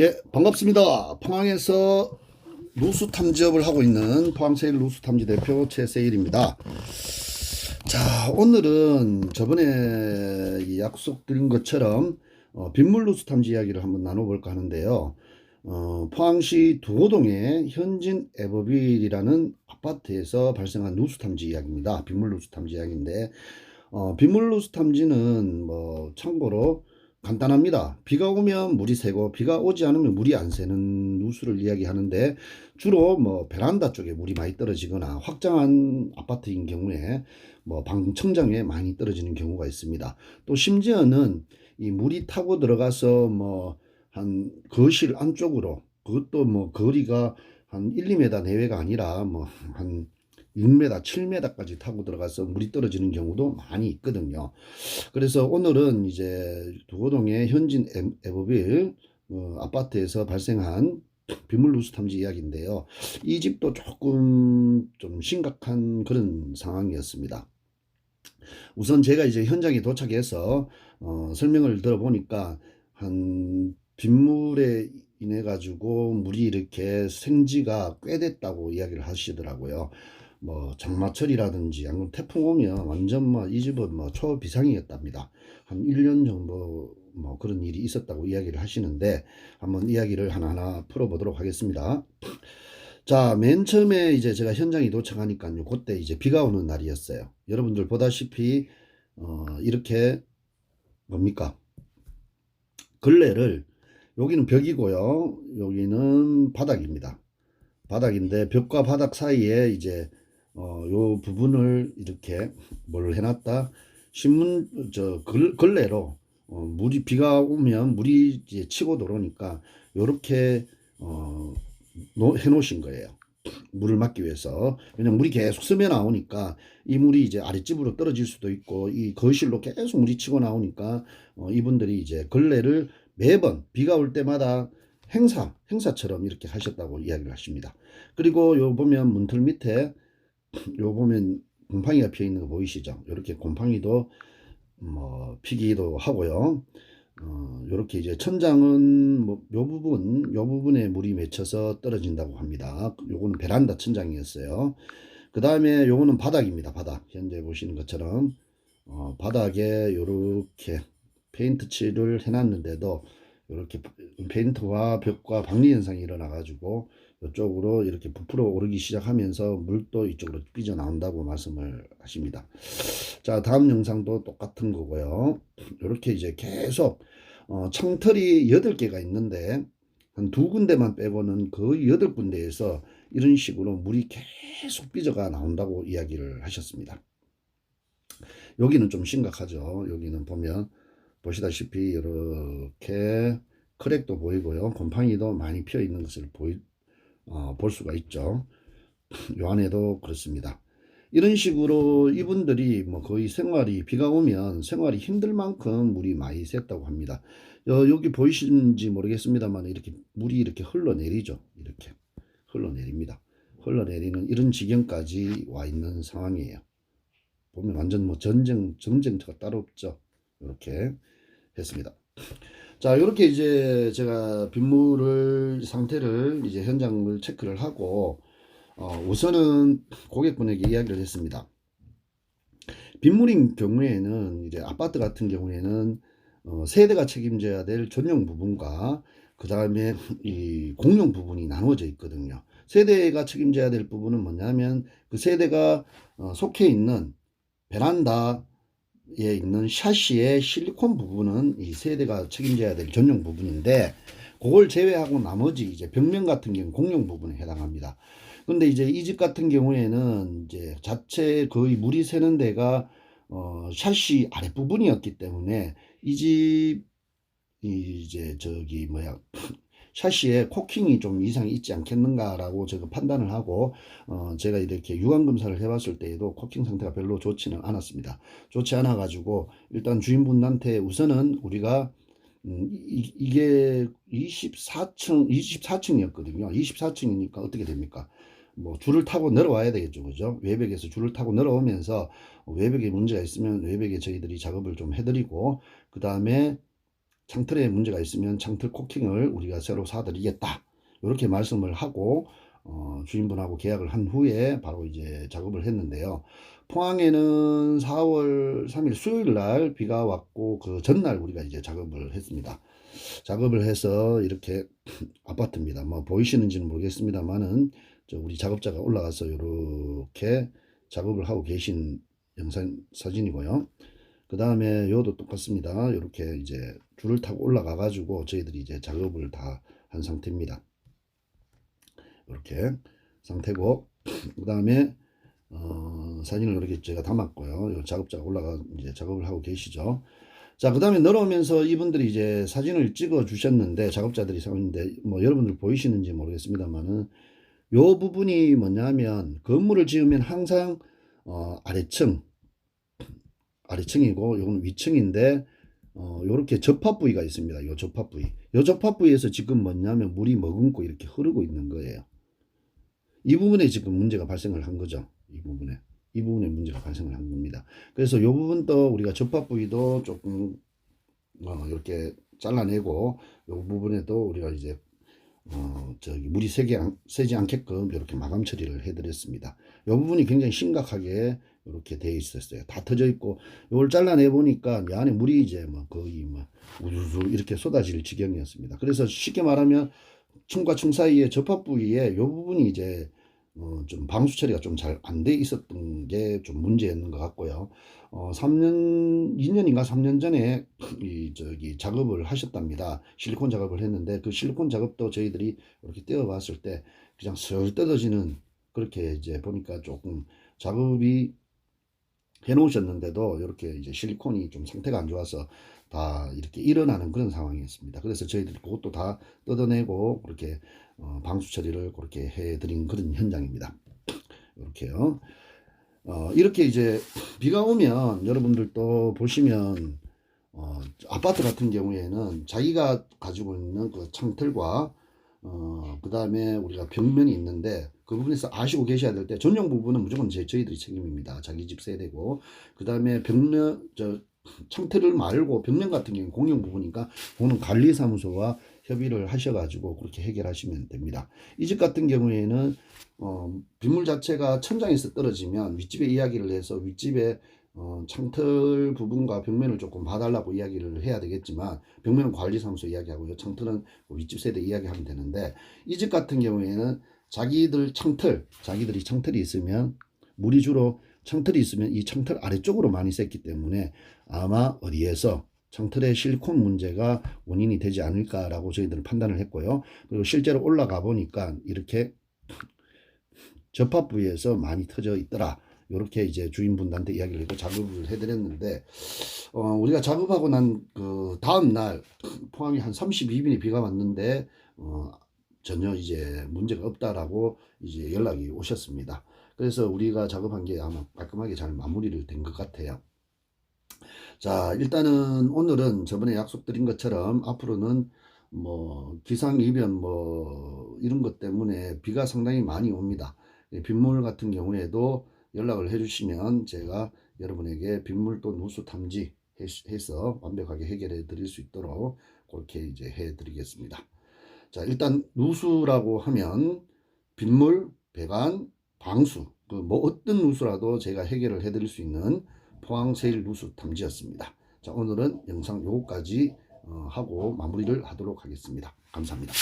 예, 반갑습니다. 포항에서 누수 탐지업을 하고 있는 포항세일 누수 탐지 대표 최세일입니다. 자, 오늘은 저번에 이 약속드린 것처럼 어, 빗물 누수 탐지 이야기를 한번 나눠볼까 하는데요. 어, 포항시 두호동의 현진 에버빌이라는 아파트에서 발생한 누수 탐지 이야기입니다. 빗물 누수 탐지 이야기인데, 어, 빗물 누수 탐지는 뭐 참고로 간단합니다. 비가 오면 물이 새고 비가 오지 않으면 물이 안 새는 누수를 이야기하는데 주로 뭐 베란다 쪽에 물이 많이 떨어지거나 확장한 아파트인 경우에 뭐 방청장에 많이 떨어지는 경우가 있습니다. 또 심지어는 이 물이 타고 들어가서 뭐 한 거실 안쪽으로 그것도 뭐 거리가 한 1, 2m 내외가 아니라 뭐한 6m, 7m까지 타고 들어가서 물이 떨어지는 경우도 많이 있거든요. 그래서 오늘은 이제 두호동의 현진 에- 에버빌 어, 아파트에서 발생한 빗물 누수 탐지 이야기인데요. 이 집도 조금 좀 심각한 그런 상황이었습니다. 우선 제가 이제 현장에 도착해서 어, 설명을 들어보니까 한 빗물에 인해 가지고 물이 이렇게 생지가 꽤 됐다고 이야기를 하시더라고요. 뭐 장마철이라든지 아니면 태풍 오면 완전 뭐이 집은 뭐 초비상이었답니다. 한 1년 정도 뭐 그런 일이 있었다고 이야기를 하시는데 한번 이야기를 하나하나 풀어보도록 하겠습니다. 자, 맨 처음에 이제 제가 현장에 도착하니까요. 그때 이제 비가 오는 날이었어요. 여러분들 보다시피 어, 이렇게 뭡니까? 걸레를 여기는 벽이고요. 여기는 바닥입니다. 바닥인데 벽과 바닥 사이에 이제 어, 요 부분을 이렇게 뭘 해놨다 신문 저 걸, 걸레로 어, 물이 비가 오면 물이 이제 치고 들어오니까 요렇게 어, 놓- 해놓으신 거예요. 물을 막기 위해서 왜냐면 물이 계속 스며 나오니까 이 물이 이제 아랫집으로 떨어질 수도 있고 이 거실로 계속 물이 치고 나오니까 어, 이분들이 이제 걸레를 매번 비가 올 때마다 행사 행사처럼 이렇게 하셨다고 이야기를 하십니다. 그리고 요 보면 문틀 밑에 요 보면 곰팡이가 피어 있는 거 보이시죠? 이렇게 곰팡이도 뭐 피기도 하고요. 어, 요렇게 이제 천장은 뭐 요 부분 요 부분에 물이 맺혀서 떨어진다고 합니다. 요거는 베란다 천장이었어요. 그 다음에 요거는 바닥입니다. 바닥 현재 보시는 것처럼 어, 바닥에 요렇게 페인트 칠을 해놨는데도 이렇게 페인트와 벽과 박리 현상이 일어나 가지고 이쪽으로 이렇게 부풀어 오르기 시작하면서 물도 이쪽으로 삐져 나온다고 말씀을 하십니다. 자, 다음 영상도 똑같은 거고요. 이렇게 이제 계속 어, 창틀이 8개가 있는데 한 두 군데만 빼고는 거의 8군데에서 이런 식으로 물이 계속 삐져가 나온다고 이야기를 하셨습니다. 여기는 좀 심각하죠. 여기는 보면 보시다시피 이렇게 크랙도 보이고요. 곰팡이도 많이 피어 있는 것을 보이, 어, 볼 수가 있죠. 요 안에도 그렇습니다. 이런 식으로 이분들이 뭐 거의 생활이 비가 오면 생활이 힘들 만큼 물이 많이 샜다고 합니다. 여, 여기 보이시는지 모르겠습니다만 이렇게 물이 이렇게 흘러내리죠. 이렇게 흘러내립니다. 흘러내리는 이런 지경까지 와 있는 상황이에요. 보면 완전 뭐 전쟁 전쟁터가 따로 없죠. 이렇게 했습니다. 자, 이렇게 이제 제가 빗물을 상태를 이제 현장을 체크를 하고 어, 우선은 고객분에게 이야기를 했습니다. 빗물인 경우에는 이제 아파트 같은 경우에는 어, 세대가 책임져야 될 전용 부분과 그 다음에 이 공용 부분이 나누어져 있거든요. 세대가 책임져야 될 부분은 뭐냐면 그 세대가 어, 속해 있는 베란다 에 있는 샤시의 실리콘 부분은 이 세대가 책임져야 될 전용 부분인데 그걸 제외하고 나머지 이제 벽면 같은 경우 공용 부분에 해당합니다. 근데 이제 이 집 같은 경우에는 이제 자체 거의 물이 새는 데가 어 샤시 아랫부분이었기 때문에 이 집 이제 저기 뭐야 샤시에 코킹이 좀 이상이 있지 않겠는가라고 제가 판단을 하고 어 제가 이렇게 유관 검사를 해봤을 때에도 코킹 상태가 별로 좋지는 않았습니다. 좋지 않아 가지고 일단 주인분한테 우선은 우리가 음, 이, 이게 24층 24층이었거든요. 24층이니까 어떻게 됩니까? 뭐 줄을 타고 내려와야 되겠죠, 그죠? 외벽에서 줄을 타고 내려오면서 외벽에 문제가 있으면 외벽에 저희들이 작업을 좀 해드리고 그 다음에 창틀에 문제가 있으면 창틀 코킹을 우리가 새로 사드리겠다. 이렇게 말씀을 하고 어, 주인분하고 계약을 한 후에 바로 이제 작업을 했는데요. 포항에는 4월 3일 수요일 날 비가 왔고 그 전날 우리가 이제 작업을 했습니다. 작업을 해서 이렇게 아파트입니다. 뭐 보이시는지는 모르겠습니다만은 저 우리 작업자가 올라가서 이렇게 작업을 하고 계신 영상 사진이고요. 그 다음에 요도 똑같습니다. 이렇게 이제 줄을 타고 올라가 가지고 저희들이 이제 작업을 다 한 상태입니다. 이렇게 상태고 그 다음에 어, 사진을 이렇게 제가 담았고요. 요 작업자가 올라가 이제 작업을 하고 계시죠. 자, 그 다음에 내려오면서 이분들이 이제 사진을 찍어 주셨는데 작업자들이 사는데 뭐 여러분들 보이시는지 모르겠습니다만은 요 부분이 뭐냐면 건물을 지으면 항상 어, 아래층 아래층이고 요건 위층인데 어, 요렇게 접합 부위가 있습니다. 요 접합 부위. 요 접합 부위에서 지금 뭐냐면 물이 머금고 이렇게 흐르고 있는 거예요. 이 부분에 지금 문제가 발생을 한 거죠. 이 부분에. 이 부분에 문제가 발생을 한 겁니다. 그래서 요 부분도 우리가 접합 부위도 조금 어, 이렇게 잘라내고 요 부분에도 우리가 이제 어, 저기 물이 안, 새지 않게끔 이렇게 마감 처리를 해드렸습니다. 이 부분이 굉장히 심각하게 이렇게 돼 있었어요. 다 터져 있고 이걸 잘라내 보니까 이 안에 물이 이제 뭐 거의 뭐 우두두 이렇게 쏟아질 지경이었습니다. 그래서 쉽게 말하면 층과 층 사이에 접합 부위에 이 부분이 이제 어, 좀 방수 처리가 좀 잘 안 돼 있었던 게 좀 문제였는 것 같고요. 어, 3년, 2년인가 3년 전에 이 저기 작업을 하셨답니다. 실리콘 작업을 했는데 그 실리콘 작업도 저희들이 이렇게 떼어 봤을 때 그냥 슬 뜯어지는 그렇게 이제 보니까 조금 작업이 해 놓으셨는데도 이렇게 이제 실리콘이 좀 상태가 안 좋아서 다 이렇게 일어나는 그런 상황이었습니다. 그래서 저희들이 그것도 다 뜯어내고 그렇게 어, 방수 처리를 그렇게 해드린 그런 현장입니다. 이렇게요. 어, 이렇게 이제 비가 오면 여러분들도 보시면 어, 아파트 같은 경우에는 자기가 가지고 있는 그 창틀과 어, 그 다음에 우리가 벽면이 있는데 그 부분에서 아시고 계셔야 될 때 전용 부분은 무조건 제, 저희들이 책임입니다. 자기 집 세대고 그 다음에 벽면 저 창틀을 말고 벽면 같은 경우는 공용 부분이니까 그거는 관리사무소와 협의를 하셔가지고 그렇게 해결하시면 됩니다. 이 집 같은 경우에는 어, 빗물 자체가 천장에서 떨어지면 윗집에 이야기를 해서 윗집에 어, 창틀 부분과 벽면을 조금 봐달라고 이야기를 해야 되겠지만 벽면은 관리사무소 이야기하고요. 창틀은 그 윗집 세대 이야기하면 되는데 이 집 같은 경우에는 자기들 창틀, 자기들이 창틀이 있으면 물이 주로 창틀이 있으면 이 창틀 아래쪽으로 많이 샜기 때문에 아마 어디에서 창틀의 실리콘 문제가 원인이 되지 않을까라고 저희들은 판단을 했고요. 그리고 실제로 올라가 보니까 이렇게 접합 부위에서 많이 터져 있더라. 이렇게 이제 주인분들한테 이야기를 했고 작업을 해드렸는데 어, 우리가 작업하고 난 그 다음 날 포항이 한 32분이 비가 왔는데 어, 전혀 이제 문제가 없다라고 이제 연락이 오셨습니다. 그래서 우리가 작업한 게 아마 깔끔하게 잘 마무리를 된 것 같아요. 자, 일단은 오늘은 저번에 약속드린 것처럼 앞으로는 뭐 기상이변 뭐 이런 것 때문에 비가 상당히 많이 옵니다. 이 빗물 같은 경우에도 연락을 해주시면 제가 여러분에게 빗물 또 누수 탐지 해서 완벽하게 해결해 드릴 수 있도록 그렇게 이제 해 드리겠습니다. 자, 일단 누수라고 하면 빗물, 배관, 방수, 그 뭐 어떤 누수라도 제가 해결을 해 드릴 수 있는 포항 세일 누수 탐지였습니다. 자, 오늘은 영상 요거까지 어, 하고 마무리를 하도록 하겠습니다. 감사합니다.